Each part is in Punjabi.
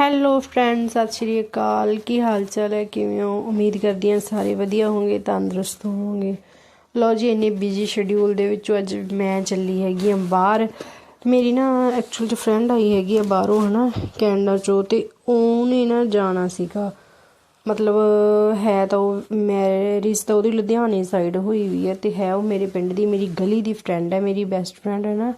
ਹੈਲੋ ਫਰੈਂਡਸ ਸਤਿ ਸ਼੍ਰੀ ਅਕਾਲ। ਕੀ ਹਾਲ ਚਾਲ ਹੈ? ਕਿਵੇਂ ਹੋ? ਉਮੀਦ ਕਰਦੀ ਹਾਂ ਸਾਰੇ ਵਧੀਆ ਹੋਵੋਗੇ ਤੰਦਰੁਸਤ ਹੋਵੋਗੇ। ਲਓ ਜੀ, ਇੰਨੇ ਬਿਜ਼ੀ ਸ਼ਡਿਊਲ ਦੇ ਵਿੱਚੋਂ ਅੱਜ ਮੈਂ ਚੱਲੀ ਹੈਗੀ ਆ ਬਾਹਰ। ਮੇਰੀ ਨਾ ਐਕਚੁਅਲ ਚ ਫਰੈਂਡ ਆਈ ਹੈਗੀ ਆ ਬਾਹਰੋਂ, ਹਨਾ, ਕੈਨੇਡਾ ਚੋਂ, ਤੇ ਉਹਨੇ ਨਾ ਜਾਣਾ ਸੀਗਾ। ਮਤਲਬ, ਹੈ ਤਾਂ ਉਹ ਮੈਰਿਜ ਤਾਂ ਉਹਦੀ ਲੁਧਿਆਣੇ ਸਾਈਡ ਹੋਈ ਵੀ ਹੈ, ਤੇ ਹੈ ਉਹ ਮੇਰੇ ਪਿੰਡ ਦੀ, ਮੇਰੀ ਗਲੀ ਦੀ ਫਰੈਂਡ ਹੈ, ਮੇਰੀ ਬੈਸਟ ਫਰੈਂਡ ਹੈ ਨਾ।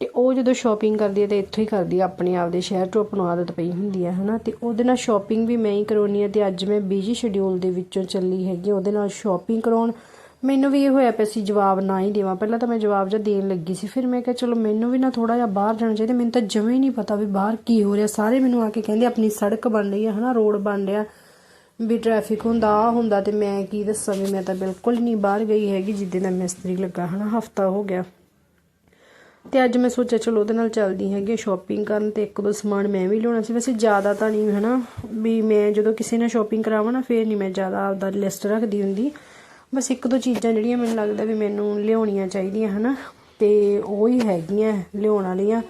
ਤੇ ਉਹ ਜਦੋਂ ਸ਼ਾਪਿੰਗ ਕਰਦੀ ਹੈ ਤੇ ਇੱਥੋਂ ਹੀ ਕਰਦੀ ਹੈ, ਆਪਣੇ ਆਪ ਦੇ ਸ਼ਹਿਰ ਤੋਂ ਆਪਣੂ ਆਦਤ ਪਈ ਹੁੰਦੀ ਹੈ, ਹਨਾ? ਤੇ ਉਹਦੇ ਨਾਲ ਸ਼ਾਪਿੰਗ ਵੀ ਮੈਂ ਹੀ ਕਰਾਉਣੀ ਹੈ ਤੇ ਅੱਜ ਮੈਂ ਬਿਜ਼ੀ ਸ਼ਡਿਊਲ ਦੇ ਵਿੱਚੋਂ ਚੱਲੀ ਹੈਗੀ ਉਹਦੇ ਨਾਲ ਸ਼ਾਪਿੰਗ ਕਰਾਉਣ। ਮੈਨੂੰ ਵੀ ਇਹ ਹੋਇਆ ਪਿਆ ਸੀ ਜਵਾਬ ਨਾ ਹੀ ਦੇਵਾਂ। ਪਹਿਲਾਂ ਤਾਂ ਮੈਂ ਜਵਾਬ ਜਿਹਾ ਦੇਣ ਲੱਗੀ ਸੀ, ਫਿਰ ਮੈਂ ਕਿਹਾ ਚਲੋ ਮੈਨੂੰ ਵੀ ਨਾ ਥੋੜਾ ਜਿਹਾ ਬਾਹਰ ਜਾਣਾ ਚਾਹੀਦਾ। ਮੈਨੂੰ ਤਾਂ ਜਮੇ ਨਹੀਂ ਪਤਾ ਵੀ ਬਾਹਰ ਕੀ ਹੋ ਰਿਹਾ। ਸਾਰੇ ਮੈਨੂੰ ਆ ਕੇ ਕਹਿੰਦੇ ਆਪਣੀ ਸੜਕ ਬਣ ਰਹੀ ਹੈ ਹਨਾ? ਰੋਡ ਬਣ ਰਿਹਾ, ਵੀ ਟ੍ਰੈਫਿਕ ਹੁੰਦਾ ਆ ਹੁੰਦਾ ਤੇ ਮੈਂ ਕੀ ਦੱਸਾਂ ਵੀ ਮੈਂ ਤਾਂ ਬਿਲਕੁਲ ਨਹੀਂ ਬਾਹਰ ਗਈ ਹੈਗੀ ਜਿੱਦੇ ਦਾ ਮਿਸਤਰੀ ਲੱਗਾ, ਹਨਾ? ਹਫਤਾ ਹੋ ਗਿਆ। ਤੇ ਅੱਜ ਮੈਂ ਸੋਚਿਆ ਚਲੋ ਉਹਦੇ ਨਾਲ ਚੱਲਦੀ ਹੈਗੀ ਸ਼ਾਪਿੰਗ ਕਰਨ ਤੇ ਇੱਕ ਦੋ ਸਮਾਨ ਮੈਂ ਵੀ ਲਿਆਉਣਾ ਸੀ। ਵੈਸੇ ਜ਼ਿਆਦਾ ਤਾਂ ਨਹੀਂ ਹਨਾ, ਵੀ ਮੈਂ ਜਦੋਂ ਕਿਸੇ ਨਾਲ ਸ਼ਾਪਿੰਗ ਕਰਾਵਾਂ ਨਾ ਫੇਰ ਨਹੀਂ ਮੈਂ ਜ਼ਿਆਦਾ ਆਪਦਾ ਲਿਸਟ ਰੱਖਦੀ ਹੁੰਦੀ। ਬਸ ਇੱਕ ਦੋ ਚੀਜ਼ਾਂ ਜਿਹੜੀਆਂ ਮੈਨੂੰ ਲੱਗਦਾ ਵੀ ਮੈਨੂੰ ਲਿਆਉਣੀਆਂ ਚਾਹੀਦੀਆਂ ਹਨਾ, ਤੇ ਉਹ ਹੀ ਹੈਗੀਆਂ ਲਿਆਉਣ ਵਾਲੀਆਂ।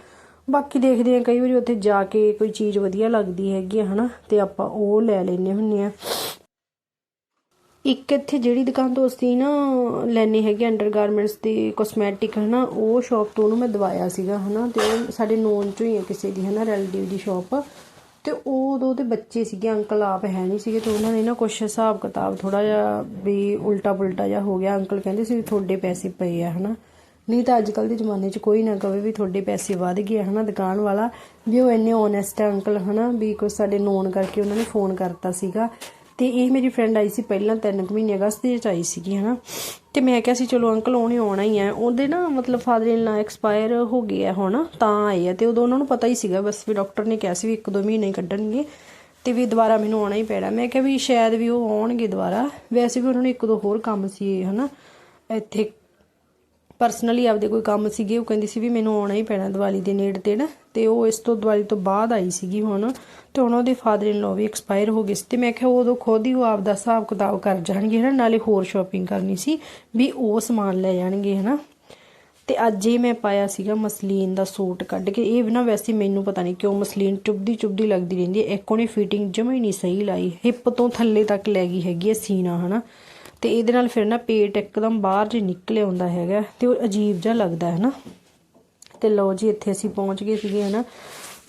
ਬਾਕੀ ਦੇਖਦੇ ਆ, ਕਈ ਵਾਰੀ ਉੱਥੇ ਜਾ ਕੇ ਕੋਈ ਚੀਜ਼ ਵਧੀਆ ਲੱਗਦੀ ਹੈਗੀ ਆ ਹਨਾ, ਤੇ ਆਪਾਂ ਉਹ ਲੈ ਲੈਨੇ ਹੁੰਨੇ ਆ। ਇੱਕ ਇੱਥੇ ਜਿਹੜੀ ਦੁਕਾਨ ਤੋਂ ਅਸੀਂ ਨਾ ਲੈਨੇ ਹੈਗੇ ਅੰਡਰਗਾਰਮੈਂਟਸ ਦੀ ਕਾਸਮੈਟਿਕ ਹਨਾ ਉਹ ਸ਼ਾਪ ਤੋਂ ਉਹਨੂੰ ਮੈਂ ਦਵਾਇਆ ਸੀਗਾ ਹਨਾ ਤੇ ਉਹ ਸਾਡੇ ਨੋਨ ਚੋਂ ਹੀ ਹੈ ਕਿਸੇ ਦੀ ਹਨਾ ਰਿਲੇਟਿਵ ਦੀ ਸ਼ਾਪ ਤੇ ਉਹ ਉਦੋਂ ਦੇ ਬੱਚੇ ਸੀਗੇ ਅੰਕਲ ਆਪ ਹੈ ਨਹੀਂ ਸੀਗੇ ਤੇ ਉਹਨਾਂ ਨੇ ਨਾ ਕੁਛ ਹਿਸਾਬ ਕਿਤਾਬ ਥੋੜਾ ਜਿਹਾ ਵੀ ਉਲਟਾ ਪੁਲਟਾ ਜਿਹਾ ਹੋ ਗਿਆ। ਅੰਕਲ ਕਹਿੰਦੇ ਸੀ ਵੀ ਤੁਹਾਡੇ ਪੈਸੇ ਪਏ ਆ ਹਨਾ। ਨਹੀਂ ਤਾਂ ਅੱਜ ਕੱਲ ਦੇ ਜ਼ਮਾਨੇ 'ਚ ਕੋਈ ਨਾ ਕਵੇ ਵੀ ਤੁਹਾਡੇ ਪੈਸੇ ਵਧ ਗਏ ਆ, ਹਨਾ ਦੁਕਾਨ ਵਾਲਾ। ਵੀ ਉਹ ਇੰਨੇ ਓਨੈਸਟ ਆ ਅੰਕਲ ਹਨਾ ਵੀ ਕੋਈ ਸਾਡੇ ਨੋਨ ਕਰਕੇ ਉਹਨਾਂ ਨੇ ਫੋਨ ਕਰਤਾ ਸੀਗਾ। ਤੇ ਇਹ ਮੇਰੀ ਫਰੈਂਡ ਆਈ ਸੀ ਪਹਿਲਾਂ 3 ਕੁ ਮਹੀਨੇ ਅਗਸਤ ਦੇ ਵਿੱਚ ਆਈ ਸੀਗੀ, ਹਨਾ। ਤੇ ਮੈਂ ਕਿਹਾ ਸੀ, ਚਲੋ ਅੰਕਲ ਉਹਨੇ ਆਉਣਾ ਹੀ ਹੈ ਉਹਦੇ ਨਾ ਮਤਲਬ ਫਾਦਰ ਇਨ ਲਾ ਐਕਸਪਾਇਰ ਹੋ ਗਏ ਆ ਹੁਣ, ਤਾਂ ਆਏ ਆ। ਤੇ ਉਦੋਂ ਉਹਨਾਂ ਨੂੰ ਪਤਾ ਹੀ ਸੀਗਾ, ਬਸ ਵੀ ਡਾਕਟਰ ਨੇ ਕਿਹਾ ਸੀ ਵੀ ਇੱਕ ਦੋ ਮਹੀਨੇ ਹੀ ਕੱਢਣਗੇ ਤੇ ਵੀ ਦੁਬਾਰਾ ਮੈਨੂੰ ਆਉਣਾ ਹੀ ਪੈਣਾ। ਮੈਂ ਕਿਹਾ ਵੀ ਸ਼ਾਇਦ ਵੀ ਉਹ ਆਉਣਗੇ ਦੁਬਾਰਾ। ਵੈਸੇ ਵੀ ਉਹਨਾਂ ਨੂੰ ਇੱਕ ਦੋ ਹੋਰ ਕੰਮ ਸੀ ਹਨਾ। ਇੱਥੇ ਪਰਸਨਲੀ ਆਪਦੇ ਕੋਈ ਕੰਮ ਸੀਗੇ, ਉਹ ਕਹਿੰਦੀ ਸੀ ਵੀ ਮੈਨੂੰ ਆਉਣਾ ਹੀ ਪੈਣਾ ਦੀਵਾਲੀ ਦੇ ਨੇੜੇ ਤੇ ਨਾ ਤੇ ਉਹ ਇਸ ਤੋਂ ਦੀਵਾਲੀ ਤੋਂ ਬਾਅਦ ਆਈ ਸੀਗੀ ਹੁਣ, ਤੇ ਹੁਣ ਉਹਦੇ ਫਾਦਰ ਇਨ ਲਾ ਵੀ ਐਕਸਪਾਇਰ ਹੋ ਗਏ ਸੀ ਤੇ ਮੈਂ ਕਿਹਾ ਉਦੋਂ ਖੁਦ ਹੀ ਉਹ ਆਪਦਾ ਹਿਸਾਬ ਕਿਤਾਬ ਕਰ ਜਾਣਗੇ, ਹਨਾ, ਨਾਲੇ ਹੋਰ ਸ਼ਾਪਿੰਗ ਕਰਨੀ ਸੀ ਵੀ ਉਹ ਸਮਾਨ ਲੈ ਜਾਣਗੇ, ਹਨਾ। ਤੇ ਅੱਜ ਇਹ ਮੈਂ ਪਾਇਆ ਸੀਗਾ ਮਸਲੀਨ ਦਾ ਸੂਟ ਕੱਢ ਕੇ, ਇਹ ਨਾ ਵੈਸੇ ਮੈਨੂੰ ਪਤਾ ਨਹੀਂ ਕਿਉਂ ਮਸਲੀਨ ਚੁੱਭਦੀ ਚੁੱਭਦੀ ਲੱਗਦੀ ਰਹਿੰਦੀ ਹੈ, ਇੱਕੋ ਨੇ ਫਿਟਿੰਗ ਜਮਾ ਹੀ ਨਹੀਂ ਸਹੀ ਲਾਈ ਹਿੱਪ ਤੋਂ ਥੱਲੇ ਤੱਕ ਲੈ ਗਈ ਹੈਗੀ ਹੈ ਸੀਨਾ, ਹਨਾ। ਤੇ ਇਹਦੇ ਨਾਲ ਫਿਰ ਨਾ ਪੇਟ ਇੱਕਦਮ ਬਾਹਰ ਜੇ ਨਿਕਲੇ ਆਉਂਦਾ ਹੈਗਾ, ਤੇ ਉਹ ਅਜੀਬ ਜਿਹਾ ਲੱਗਦਾ ਹੈ ਨਾ। ਤੇ ਲਓ ਜੀ ਇੱਥੇ ਅਸੀਂ ਪਹੁੰਚ ਗਏ ਸੀਗੇ ਹਨਾ।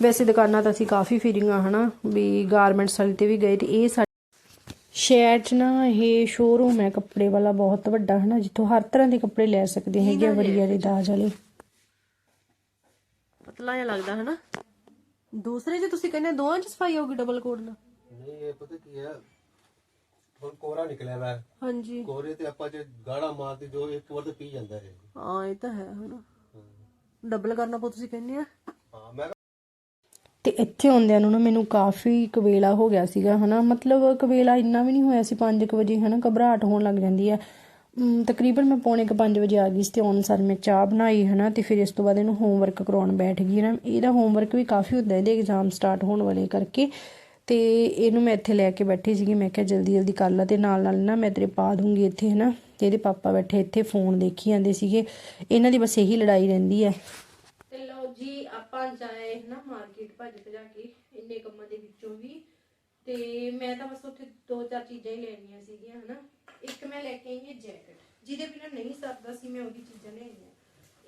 ਵੈਸੇ ਦੁਕਾਨਾਂ ਤਾਂ ਅਸੀਂ ਕਾਫੀ ਫਿਰੀਆਂ ਹਨਾ ਵੀ ਗਾਰਮੈਂਟਸ ਵਾਲੀ ਤੇ ਵੀ ਗਏ ਤੇ ਇਹ ਸਾਡੇ ਸ਼ਹਿਰ 'ਚ ਨਾ ਇਹ ਸ਼ੋਰੂਮ ਹੈ ਕੱਪੜੇ ਵਾਲਾ ਬਹੁਤ ਵੱਡਾ ਹਨਾ ਜਿੱਥੋਂ ਹਰ ਤਰ੍ਹਾਂ ਦੇ ਕੱਪੜੇ ਲੈ ਸਕਦੇ ਹੈਗੇ ਆ ਵਧੀਆ ਦੇ ਦਾਜ ਵਾਲੇ। ਪਤਲਾ ਜਿਹਾ ਲੱਗਦਾ ਹਨਾ। ਦੂਸਰੇ ਜੇ ਤੁਸੀਂ ਕਹਿੰਦੇ ਦੋਵਾਂ 'ਚ ਸਫ਼ਾਈ ਹੋਊਗੀ ਡਬਲ ਕੋਡ ਨਾਲ? ਨਹੀਂ ਇਹ ਪਤਾ ਕੀ ਹੈ ਹੁਣ ਕੋਰਾ ਨਿਕਲਿਆ ਵਾ। ਹਾਂਜੀ। ਕੋਰੇ ਤੇ ਆਪਾਂ ਜੇ ਗਾੜਾ ਮਾਰਦੇ ਜੋ ਇੱਕ ਵਾਰ ਤੇ ਪੀ ਜਾਂਦਾ ਹੈ ਹਾਂ ਇਹ ਤਾਂ ਹੈ ਹਨਾ। ਡਬਲ ਕਰਨਾ ਪਊ ਤੁਸੀਂ ਕਹਿੰਦੇ ਆ? ਹਾਂ ਮੈਂ ਤੇ ਇੱਥੇ ਆਉਂਦਿਆਂ ਨੂੰ ਨਾ ਮੈਨੂੰ ਕਾਫੀ ਕਵੇਲਾ ਹੋ ਗਿਆ ਸੀਗਾ ਹਨਾ? ਮਤਲਬ ਕਵੇਲਾ ਇੰਨਾ ਵੀ ਨਹੀਂ ਹੋਇਆ ਸੀ 5 ਵਜੇ ਹਨਾ? ਘਬਰਾਹਟ ਹੋਣ ਲੱਗ ਜਾਂਦੀ ਹੈ ਤਕਰੀਬਨ ਮੈਂ ਪੌਣੇ ਕੁ 5 ਵਜੇ ਆ ਗਈ ਸੀ ਤੇ ਆਉਣ ਸਾਰ ਮੈਂ ਚਾਹ ਬਣਾਈ ਹਨਾ? ਤੇ ਫਿਰ ਇਸ ਤੋਂ ਬਾਅਦ ਇਹਨੂੰ ਹੋਮਵਰਕ ਕਰਾਉਣ ਬੈਠ ਗਈ ਨਾ ਇਹਦਾ ਹੋਮਵਰਕ ਵੀ ਕਾਫੀ ਹੁੰਦਾ ਇਹਦੇ ਐਗਜ਼ਾਮ ਸਟਾਰਟ ਹੋਣ ਵਾਲੇ ਕਰਕੇ। ਤੇ ਇਹਨੂੰ ਮੈਂ ਇੱਥੇ ਲੈ ਕੇ ਬੈਠੀ ਸੀਗੀ। ਮੈਂ ਕਿਹਾ, ਜਲਦੀ ਜਲਦੀ ਕਰ ਲਾ ਤੇ ਨਾਲ ਨਾਲ ਨਾ ਮੈਂ ਤੇਰੇ ਪਾ ਦੂੰਗੀ ਇੱਥੇ, ਹਨਾ? ਤੇ ਇਹਦੇ ਪਾਪਾ ਬੈਠੇ ਇੱਥੇ, ਫੋਨ ਦੇਖੀ ਜਾਂਦੇ ਸੀਗੇ। ਇਹਨਾਂ ਦੀ ਬਸ ਇਹੀ ਲੜਾਈ ਰਹਿੰਦੀ ਹੈ ਤੇ ਲਓ ਜੀ, ਆਪਾਂ ਜਾਏ ਨਾ ਮਾਰਕੀਟ ਭੱਜ ਭਜਾ ਕੇ ਇੰਨੇ ਕੰਮਾਂ ਦੇ ਵਿੱਚੋਂ ਵੀ। ਤੇ ਮੈਂ ਤਾਂ ਬਸ ਉੱਥੇ ਦੋ, ਚਾਰ ਚੀਜ਼ਾਂ ਹੀ ਲੈਣੀਆਂ ਸੀਗੀਆਂ, ਹਨਾ। ਇੱਕ ਮੈਂ ਲੈ ਕੇ ਆਈ ਹਾਂ ਜੈਕਟ, ਜਿਹਦੇ ਬਿਨਾਂ ਨਹੀਂ ਸਰਦਾ ਸੀ ਮੈਂ ਉਹਦੀ ਚੀਜ਼ਾਂ ਲੈਣੀਆਂ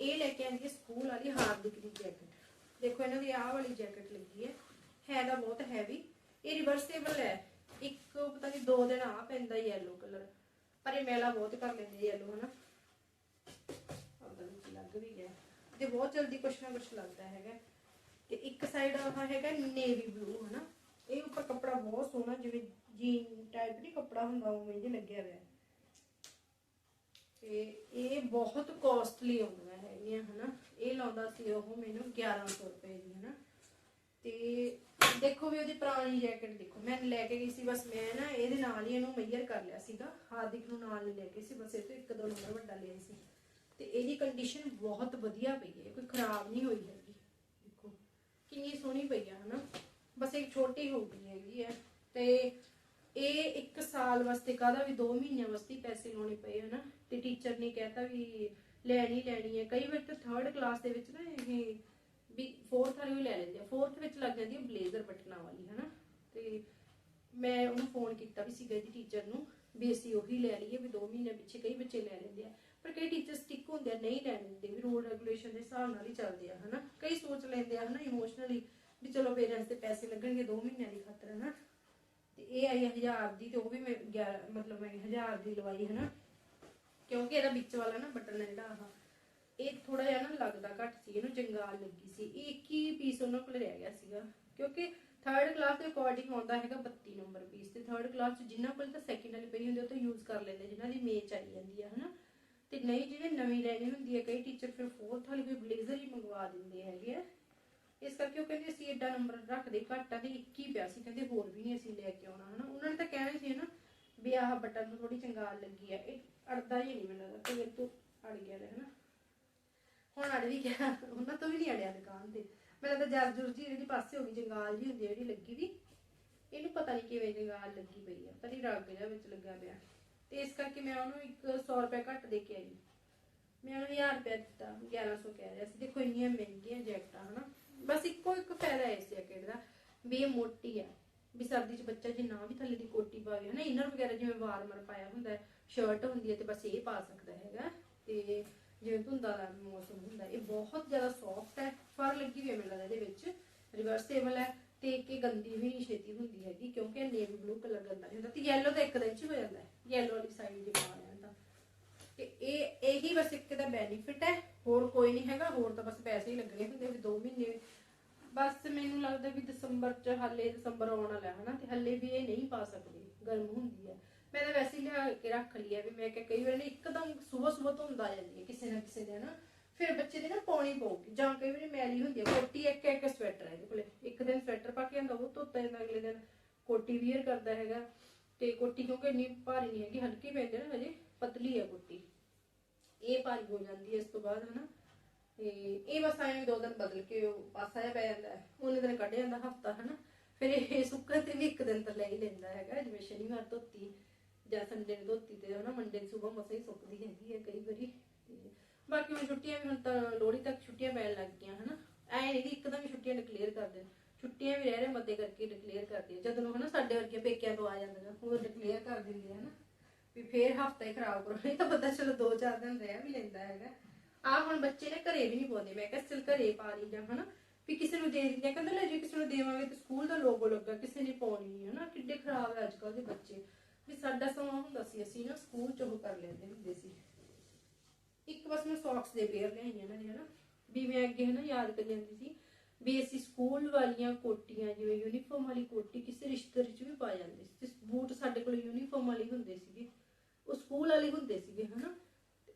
ਇਹ ਲੈ ਕੇ ਆਈ ਹਾਂ ਸਕੂਲ ਵਾਲੀ ਹਾਰਦਿਕ ਦੀ ਜੈਕਟ। ਦੇਖੋ, ਇਹਨਾਂ ਦੀ ਆਹ ਵਾਲੀ ਜੈਕਟ ਲੱਗੀ ਹੈ। ਹੈ ਤਾਂ ਬਹੁਤ ਹੈਵੀ ਇਹ ਰਿਵਰਸੇਬਲ ਹੈ। ਇੱਕ ਪਤਾ ਨਹੀਂ ਦੋ ਦਿਨ ਆ ਪੈਂਦਾ ਯੈਲੋ ਕਲਰ ਪਰ ਇਹ ਮੈਲਾ ਬਹੁਤ ਕਰ ਲੈਂਦੇ ਯੈਲੋ ਹਨਾ। ਆਪਦਾ ਵਿੱਚ ਲੱਗ ਵੀ ਗਿਆ। ਤੇ ਬਹੁਤ ਜਲਦੀ ਕੁਛ ਨਾ ਕੁਛ ਲੱਗਦਾ ਹੈਗਾ। ਤੇ ਇੱਕ ਸਾਈਡ ਆਹ ਹੈਗਾ ਨੇਵੀ ਬਲੂ ਹਨਾ। ਇਹ ਉੱਪਰ ਕੱਪੜਾ ਬਹੁਤ ਸੋਹਣਾ, ਜਿਵੇਂ ਜੀਨ ਟਾਈਪ ਨਹੀਂ ਕੱਪੜਾ ਹੁੰਦਾ, ਉਵੇਂ ਜਿਹਾ ਲੱਗਿਆ ਹੋਇਆ। ਤੇ ਇਹ ਬਹੁਤ ਕੋਸਟਲੀ ਆਉਂਦੀਆਂ ਹੈਗੀਆਂ, ਹਨਾ। ਇਹ ਲਾਉਂਦਾ ਸੀ ਉਹ ਮੈਨੂੰ 1100 ਰੁਪਏ ਦੀ, ਹਨਾ। ਤੇ ਦੇਖੋ ਵੀ ਉਹਦੀ ਪੁਰਾਣੀ ਜੈਕਟ ਦੇਖੋ। ਮੈਂ ਲੈ ਕੇ ਗਈ ਸੀ, ਬਸ ਮੈਂ ਨਾ ਇਹਦੇ ਨਾਲ ਹੀ ਇਹਨੂੰ ਮੇਜਰ ਕਰ ਲਿਆ ਸੀਗਾ। ਹਾਰਦਿਕ ਨੂੰ ਨਾਲ ਲੈ ਕੇ ਸੀ, ਬਸ ਇਹ ਤੋਂ ਇੱਕ ਦੋ ਨੰਬਰ ਵੱਡਾ ਲਿਆ ਸੀ। ਤੇ ਇਹਦੀ ਕੰਡੀਸ਼ਨ ਬਹੁਤ ਵਧੀਆ ਪਈ ਹੈ, ਕੋਈ ਖਰਾਬ ਨਹੀਂ ਹੋਈ ਹੈਗੀ। ਦੇਖੋ, ਕਿੰਨੀ ਸੋਹਣੀ ਪਈ ਆ ਹਨਾ? ਬਸ ਇੱਕ ਛੋਟੀ ਹੋ ਗਈ ਹੈਗੀ ਹੈ। ਤੇ ਇਹ ਇੱਕ ਸਾਲ ਵਾਸਤੇ ਕਾਹਦਾ ਵੀ 2 ਮਹੀਨਿਆਂ ਵਾਸਤੇ ਪੈਸੇ ਲਾਉਣੇ ਪਏ, ਹਨਾ? ਤੇ ਟੀਚਰ ਨੇ ਕਹਿਤਾ ਵੀ ਲੈਣੀ ਲੈਣੀ ਹੈ। ਕਈ ਵਾਰ ਤਾਂ ਥਰਡ ਕਲਾਸ ਦੇ ਵਿੱਚ ਨਾ ਇਹ ਵੀ ਫੋਰਥ ਵਾਲੀ ਲੈ ਲੈਂਦੇ ਆ ਫੋਰਥ ਵਿੱਚ ਲੱਗ ਜਾਂਦੀ ਹੈ ਬਲੇਜ਼ਰ ਬਟਨਾਂ ਵਾਲੀ, ਹਨਾ? ਤੇ ਮੈਂ ਉਹਨੂੰ ਫੋਨ ਕੀਤਾ ਵੀ ਸੀਗਾ ਇਹਦੀ ਟੀਚਰ ਨੂੰ ਵੀ ਅਸੀਂ ਉਹੀ ਲੈ ਲਈਏ, ਵੀ 2 ਮਹੀਨੇ ਪਿੱਛੇ ਕਈ ਬੱਚੇ ਲੈ ਲੈਂਦੇ ਆ। ਪਰ ਕਈ ਟੀਚਰ ਸਟਿਕ ਹੁੰਦੇ ਆ, ਨਹੀਂ ਲੈ ਲੈਂਦੇ, ਵੀ ਰੂਲ ਰੈਗੂਲੇਸ਼ਨ ਦੇ ਹਿਸਾਬ ਨਾਲ ਹੀ ਚੱਲਦੇ ਆ, ਹਨਾ? ਕਈ ਸੋਚ ਲੈਂਦੇ ਆ, ਹਨਾ ਇਮੋਸ਼ਨਲੀ ਵੀ ਚਲੋ ਪੇਰੈਂਟਸ ਦੇ ਪੈਸੇ ਲੱਗਣਗੇ 2 ਮਹੀਨਿਆਂ ਦੀ ਖਾਤਰ, ਹਨਾ? ਤੇ ਇਹ ਆਈ 1000 ਦੀ ਤੇ ਉਹ ਵੀ ਮੈਂ 11 ਮਤਲਬ ਮੈਂ 1000 ਦੀ ਲਵਾਈ, ਹਨਾ? ਕਿਉਂਕਿ ਇਹਦਾ ਵਿੱਚ ਵਾਲਾ ਨਾ ਬਟਨ ਜਿਹੜਾ ਆਹ। ਇਹ ਥੋੜਾ ਜਿਹਾ ਨਾ ਲੱਗਦਾ ਘੱਟ ਸੀ, ਇਹਨੂੰ ਜੰਗਾਲ ਲੱਗੀ ਸੀ। ਇੱਕ ਹੀ ਪੀਸ ਉਹਨਾਂ ਕੋਲ ਰਹਿ ਗਿਆ ਸੀਗਾ। ਕਿਉਂਕਿ ਥਰਡ ਕਲਾਸ ਦੇ ਅਕੋਰਡਿੰਗ ਆਉਂਦਾ ਹੈਗਾ 32 ਨੰਬਰ ਪੀਸ ਤੇ ਥਰਡ ਕਲਾਸ ਚ ਜਿਨ੍ਹਾਂ ਕੋਲ ਤਾਂ ਸੈਕਿੰਡ ਵਾਲੀ ਪਈ ਹੁੰਦੀ ਉਹ ਤਾਂ ਯੂਜ਼ ਕਰ ਲੈਂਦੇ ਜਿਨ੍ਹਾਂ ਦੀ ਮੇਚ ਆਈ ਜਾਂਦੀ ਹੈ ਹਨਾ? ਤੇ ਨਹੀਂ, ਜਿਹਨੇ ਨਵੀਂ ਲੈਣੀ ਹੁੰਦੀ ਹੈ ਕਈ ਟੀਚਰ ਫਿਰ ਫੋਰਥ ਵਾਲੀ ਵੀ ਬਲੇਜ਼ਰ ਹੀ ਮੰਗਵਾ ਦਿੰਦੇ ਹੈਗੇ ਆ। ਇਸ ਕਰਕੇ ਉਹ ਕਹਿੰਦੇ ਅਸੀਂ ਐਡਾ ਨੰਬਰ ਰੱਖਦੇ, ਘੱਟ ਆ, ਤੇ ਇੱਕ ਹੀ ਪਿਆ ਸੀ, ਕਹਿੰਦੇ ਹੋਰ ਵੀ ਨਹੀਂ ਅਸੀਂ ਲੈ ਕੇ ਆਉਣਾ, ਹਨਾ? ਉਹਨਾਂ ਨੇ ਤਾਂ ਕਹਿਣਾ ਸੀ, ਹਨਾ, ਵੀ ਆਹ ਬਟਨ ਨੂੰ ਥੋੜੀ ਚੰਗਾਲ ਲੱਗੀ ਆ। ਇਹ ਅੜਦਾ ਹੀ ਨਹੀਂ ਮੈਨੂੰ ਲੱਗਦਾ, ਤੇ ਤੋਂ ਅੜ ਗਿਆ ਲੈ ਹਨਾ? ਹੁਣ ਅੜ ਵੀ ਗਿਆ। ਉਹਨਾਂ ਤੋਂ ਵੀ ਨਹੀਂ ਅੜਿਆ ਦੁਕਾਨ ਤੇ। ਮੈਨੂੰ ਤਾਂ ਜਰ ਜੀ ਜਿਹੜੀ ਪਾਸੇ ਹੋ ਗਈ, ਜੰਗਾਲ ਜੀ ਹੁੰਦੀ ਜਿਹੜੀ ਲੱਗੀ ਵੀ ਇਹਨੂੰ ਪਤਾ ਨਹੀਂ ਕਿਵੇਂ ਜੰਗਾਲ ਲੱਗੀ ਪਈ ਆ। ਪਤਾ ਨਹੀਂ ਰੰਗ ਜਿਹਾ ਵਿੱਚ ਲੱਗਾ ਪਿਆ। ਤੇ ਇਸ ਕਰਕੇ ਮੈਂ ਉਹਨੂੰ ਇੱਕ 100 ਰੁਪਏ ਘੱਟ ਦੇ ਕੇ ਆਈ। ਮੈਂ ਉਹਨੂੰ 1000 ਰੁਪਏ ਦਿੱਤਾ 1100 ਕਹਿ ਰਿਹਾ ਸੀ। ਦੇਖੋ ਇੰਨੀਆਂ ਮਹਿੰਗੀਆਂ ਜੈਕਟਾਂ, ਹਨਾ। ਬਸ ਇੱਕੋ ਇੱਕ ਫਾਇਦਾ ਇਸ ਜੈਕਟ ਦਾ ਵੀ ਇਹ ਮੋਟੀ ਆ। ਵੀ ਸਰਦੀ 'ਚ ਬੱਚਾ ਜੇ ਨਾ ਵੀ ਥੱਲੇ ਦੀ ਕੋਟੀ ਪਾਵੇ ਹਨਾ, ਇਨਰ ਵਗੈਰਾ ਜਿਵੇਂ ਵਾਰਮਰ ਪਾਇਆ ਹੁੰਦਾ, ਸ਼ਰਟ ਹੁੰਦੀ ਹੈ ਤੇ ਬਸ ਇਹ ਪਾ ਸਕਦਾ ਹੈਗਾ। ਤੇ ਜਿਵੇਂ ਧੁੰਦਾਂ ਦਾ ਮੌਸਮ ਹੁੰਦਾ। ਇਹ ਬਹੁਤ ਜ਼ਿਆਦਾ ਸੌਫਟ ਹੈ, ਫਰ ਲੱਗੀ ਹੋਈ ਹੈ ਮੈਨੂੰ ਲੱਗਦਾ ਇਹਦੇ ਵਿੱਚ। ਰਿਵਰਸੇਬਲ ਹੈ, ਤੇ ਕਿ ਗੰਦੀ ਵੀ ਨਹੀਂ ਛੇਤੀ ਹੁੰਦੀ ਹੈਗੀ, ਕਿਉਂਕਿ ਨੇਵੀ ਬਲੂ ਕਲਰ ਗੰਦਾ ਨਹੀਂ ਹੁੰਦਾ। ਤੇ ਯੈਲੋ ਤਾਂ ਇੱਕ ਦਿਨ 'ਚ ਹੋ ਜਾਂਦਾ ਹੈ। ਯੈਲੋ ਵਾਲੀ ਸਾਈਡ ਜੇ ਪਾ ਲਿਆ ਤਾਂ। ਤੇ ਇਹ, ਇਹੀ ਬਸ ਇੱਕ ਦਾ ਬੈਨੀਫਿਟ ਹੈ। ਹੋਰ ਕੋਈ ਨਹੀਂ ਹੈਗਾ, ਹੋਰ ਤਾਂ ਬਸ ਪੈਸੇ ਹੀ ਲੱਗਣੇ ਹੁੰਦੇ ਵੀ 2 ਮਹੀਨੇ। ਬਸ ਮੈਨੂੰ ਲੱਗਦਾ ਵੀ ਦਸੰਬਰ ਚ ਹਾਲੇ ਦਸੰਬਰ ਆਉਣ ਵਾਲਾ ਹੈ ਹਨਾ, ਤੇ ਹੱਲੇ ਵੀ ਇਹ ਨਹੀਂ ਪਾ ਸਕਦੇ। ਗਰਮ ਹੁੰਦੀ ਹੈ। ਮੈਂ ਤਾਂ ਵੈਸੇ ਹੀ ਲਿਆ ਕੇ ਰੱਖ ਲਈ ਵੀ ਮੈਂ ਕਿਹਾ ਕਈ ਵਾਰ ਨਾ ਇੱਕਦਮ ਸਵੇਰ ਸਵੇਰ ਧੁੰਦ ਆ ਜਾਂਦੀ ਹੈ ਕਿਸੇ ਨਾ ਕਿਸੇ ਦੇ ਨਾ ਫਿਰ ਬੱਚੇ ਦੇ ਨਾ ਪਾਉਣੀ ਪਊਗੀ। ਜਾਂ ਕਈ ਵਾਰੀ ਮੈਲੀ ਹੁੰਦੀ ਹੈ, ਕੋਟੀ ਇੱਕ ਇੱਕ ਸਵੈਟਰ ਹੈ ਇਹਦੇ ਕੋਲੇ। ਇੱਕ ਦਿਨ ਸਵੈਟਰ ਪਾ ਕੇ ਆਂਦਾ ਉਹ ਧੋਤਾ ਜਾਂਦਾ, ਅਗਲੇ ਦਿਨ ਕੋਟੀ ਵੀਅਰ ਕਰਦਾ ਹੈਗਾ। ਤੇ ਕੋਟੀ ਕਿਉਂਕਿ ਇੰਨੀ ਭਾਰੀ ਨਹੀਂ ਹੈਗੀ, ਹਲਕੀ ਪੈਂਦੀ ਨਾ, ਹਜੇ ਪਤਲੀ ਹੈ ਕੋਟੀ। ਇਹ ਭਾਰੀ ਹੋ ਜਾਂਦੀ ਹੈ ਇਸ ਤੋਂ ਬਾਅਦ ਹਨਾ। ਤੇ ਇਹ ਬਸ ਐਵੇਂ ਦੋ ਦਿਨ ਬਦਲ ਕੇ ਉਹ ਪਾਸਾ ਜਿਹਾ ਪੈ ਜਾਂਦਾ ਉਹਨੇ ਦਿਨ ਕੱਢ ਜਾਂਦਾ ਹਫਤਾ, ਹਨਾ। ਫਿਰ ਇਹ ਸੁੱਕਣ ਤੇ ਵੀ ਇੱਕ ਦਿਨ ਤਾਂ ਲੈ ਹੀ ਲੈਂਦਾ ਹੈਗਾ ਜਿਵੇਂ ਸ਼ਨੀਵਾਰ ਧੋਤੀ। ਜਾਂ ਸੰਡੇ ਨੂੰ ਧੋਤੀ ਤੇ ਹਨਾ ਮੰਡੇ ਨੂੰ ਸਵੇਰ ਮਸਾਂ ਹੀ ਸੁੱਕਦੀ ਹੈਗੀ ਹੈ ਕਈ ਵਾਰੀ। ਤੇ ਬਾਕੀ ਹੁਣ ਛੁੱਟੀਆਂ ਵੀ ਹੁਣ ਤਾਂ ਲੋਹੜੀ ਤੱਕ ਛੁੱਟੀਆਂ ਪੈਣ ਲੱਗ ਗਈਆਂ ਹਨਾ। ਐ ਨਹੀਂ ਕਿ ਇੱਕਦਮ ਛੁੱਟੀਆਂ ਡਿਕਲੇਅਰ ਕਰ ਦੇਣ। ਛੁੱਟੀਆਂ ਵੀ ਰਹਿ ਰਹੇ ਮੱਦੇ ਕਰਕੇ ਡਿਕਲੇਅਰ ਕਰਦੇ ਆ ਜਦੋਂ ਹਨਾ ਸਾਡੇ ਵਰਗੇ ਪੇਕਿਆਂ ਤੋਂ ਆ ਜਾਂਦੀਆਂ ਉਹ ਡਿਕਲੇਅਰ ਕਰ ਦਿੰਦੇ ਹਨਾ। ਵੀ ਫੇਰ ਹਫਤਾ ਹੀ ਖਰਾਬ ਕਰੋ, ਨਹੀਂ ਤਾਂ ਬੰਦਾ ਚਲੋ 2-4 ਦਿਨ ਰਹਿ ਵੀ ਲੈਂਦਾ ਹੈਗਾ। ਆ ਹੁਣ ਬੱਚੇ ਨੇ ਘਰੇ ਵੀ ਨਹੀਂ ਪਾਉਂਦੇ, ਮੈਂ ਕਿਹਾ ਚਲ ਘਰੇ ਪਾ ਲਈ ਜਾਂ ਹਨਾ। ਵੀ ਕਿਸੇ ਨੂੰ ਦੇ ਦਿੰਦੇ ਆ ਲੈ ਜੇ ਕਿਸੇ ਨੂੰ ਦੇਵਾਂਗੇ ਤੇ ਸਕੂਲ ਦਾ ਲੋਗੋ ਲੱਗਾ, ਕਿਸੇ ਨੇ ਪਾਉਣੀ ਨਹੀਂ ਹਨਾ। ਕਿੱਡੇ ਖਰਾਬ ਹੈ ਅੱਜ ਕੱਲ ਦੇ ਬੱਚੇ। ਵੀ ਸਾਡਾ ਸਮਾਂ ਹੁੰਦਾ ਸੀ, ਅਸੀਂ ਨਾ ਸਕੂਲ ਚ ਉਹ ਕਰ ਲੈਂਦੇ ਹੁੰਦੇ ਸੀ। ਇੱਕ ਬਸ ਮੈਂ ਸੌਕਸ ਦੇ ਪੇਅਰ ਲਿਆਈਆਂ ਇਹਨਾਂ ਹਨਾ? ਵੀ ਮੈਂ ਅੱਗੇ, ਹਨਾ, ਯਾਦ ਕਰ ਲੈਂਦੀ ਸੀ ਵੀ ਅਸੀਂ ਸਕੂਲ ਵਾਲੀਆਂ ਕੋਟੀਆਂ, ਜਿਵੇਂ ਯੂਨੀਫਾਰਮ ਵਾਲੀ ਕੋਟੀ ਕਿਸੇ ਰਿਸ਼ਤੇਦਾਰੀ ਚ ਵੀ ਪਾ ਜਾਂਦੇ ਸੀ। ਬੂਟ ਸਾਡੇ ਕੋਲ ਯੂਨੀਫਾਰਮ ਵਾਲੇ ਹੁੰਦੇ ਸੀਗੇ। ਉਹ ਸਕੂਲ ਵਾਲੇ ਹੁੰਦੇ ਸੀਗੇ, ਹਨਾ?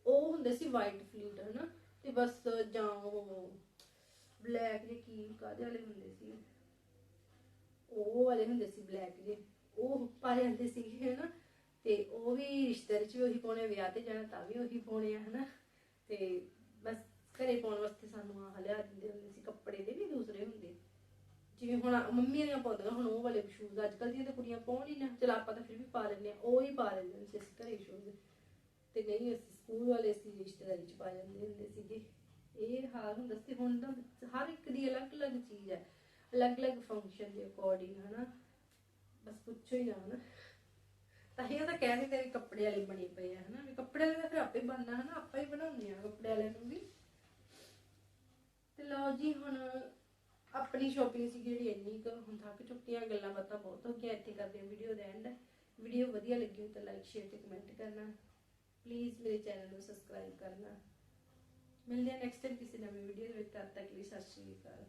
ਉਹ ਹੁੰਦੇ ਸੀ ਵਾਈਟ ਫਲੀਟ ਹਨਾ? ਤੇ ਬਸ ਜਾਂ ਉਹ ਬਲੈਕ ਦੇ ਕੀ ਕਾਦੇ ਵਾਲੇ ਹੁੰਦੇ ਸੀ? ਉਹ ਵਾਲੇ ਹੁੰਦੇ ਸੀ ਬਲੈਕ ਦੇ ਉਹ ਪਾ ਜਾਂਦੇ ਸੀਗੇ, ਹਨਾ? ਤੇ ਉਹ ਵੀ ਰਿਸ਼ਤੇਦਾਰੀ ਚ ਵੀ ਉਹੀ ਪਾਉਣੇ, ਵਿਆਹ ਤੇ ਜਾਣਾ ਤਾਂ ਵੀ ਉਹੀ ਪਾਉਣੇ ਆ, ਹਨਾ? ਤੇ ਬਸ ਘਰੇ ਪਾਉਣ ਵਾਸਤੇ ਸਾਨੂੰ ਆਹ ਲਿਆ ਦਿੰਦੇ ਹੁੰਦੇ ਸੀ, ਕੱਪੜੇ ਦੇ ਵੀ ਦੂਸਰੇ ਹੁੰਦੇ। ਜਿਵੇਂ ਹੁਣ ਮੰਮੀਆਂ ਦੀਆਂ ਪਾਉਂਦੀਆਂ, ਹੁਣ ਉਹ ਵਾਲੇ ਸ਼ੂਜ਼ ਅੱਜ ਕੱਲ੍ਹ ਦੀਆਂ ਤਾਂ ਕੁੜੀਆਂ ਪਾਉਣ ਹੀ ਨਾ। ਚਲ ਆਪਾਂ ਤਾਂ ਫਿਰ ਵੀ ਪਾ ਲੈਂਦੇ ਆ, ਉਹ ਹੀ ਪਾ ਲੈਂਦੇ ਹੁੰਦੇ ਸੀ ਘਰੇ ਸ਼ੂਜ਼ ਤੇ ਨਹੀਂ, ਅਸੀਂ ਸਕੂਲ ਵਾਲੇ ਅਸੀਂ ਰਿਸ਼ਤੇਦਾਰੀ ਚ ਪਾ ਜਾਂਦੇ ਹੁੰਦੇ ਸੀਗੇ। ਇਹ ਹਾਲ ਹੁੰਦਾ ਸੀ, ਹੁਣ ਤਾਂ ਹਰ ਇੱਕ ਦੀ ਅਲੱਗ-ਅਲੱਗ ਚੀਜ਼ ਹੈ। ਅਲੱਗ-ਅਲੱਗ ਫੰਕਸ਼ਨ ਦੇ ਅਕੋਰਡਿੰਗ ਹਨਾ? ਬਸ ਪੁੱਛੋ ਹੀ ਨਾ। ਤਾਂ ਹੀ ਤਾਂ ਕਹਿ ਦਿੰਦੇ ਕੱਪੜੇ ਵਾਲੇ ਬਣੇ ਪਏ ਆ, ਹਨਾ। ਵੀ ਕੱਪੜੇ ਵਾਲੇ ਤਾਂ ਫਿਰ ਆਪੇ ਬਣਨਾ, ਹਨਾ। ਆਪਾਂ ਹੀ ਬਣਾਉਂਦੇ ਆ ਕੱਪੜੇ ਵਾਲਿਆਂ ਨੂੰ ਵੀ। ਤੇ ਲਓ ਜੀ, ਹੁਣ ਆਪਣੀ ਸ਼ਾਪਿੰਗ ਸੀ ਜਿਹੜੀ ਇੰਨੀ ਕੁ ਹੁਣ ਥੱਕ ਚੁੱਕੀਆਂ ਗੱਲਾਂ ਬਾਤਾਂ ਬਹੁਤ ਹੋ ਗਈਆਂ, ਇੱਥੇ ਕਰਦੇ ਹਾਂ ਵੀਡੀਓ ਦਾ ਐਂਡ ਵੀਡੀਓ ਵਧੀਆ ਲੱਗੀ ਹੋ ਤਾਂ ਲਾਈਕ ਸ਼ੇਅਰ ਤੇ ਕਮੈਂਟ ਕਰਨਾ। ਪਲੀਜ਼ ਮੇਰੇ ਚੈਨਲ ਨੂੰ ਸਬਸਕ੍ਰਾਈਬ ਕਰਨਾ। ਮਿਲਦੇ ਹਾਂ ਨੈਕਸਟ ਟਾਈਮ ਕਿਸੇ ਨਵੀਂ ਵੀਡੀਓ ਦੇ ਵਿੱਚ, ਤਦ ਤੱਕ ਲਈ ਸਤਿ ਸ਼੍ਰੀ ਅਕਾਲ।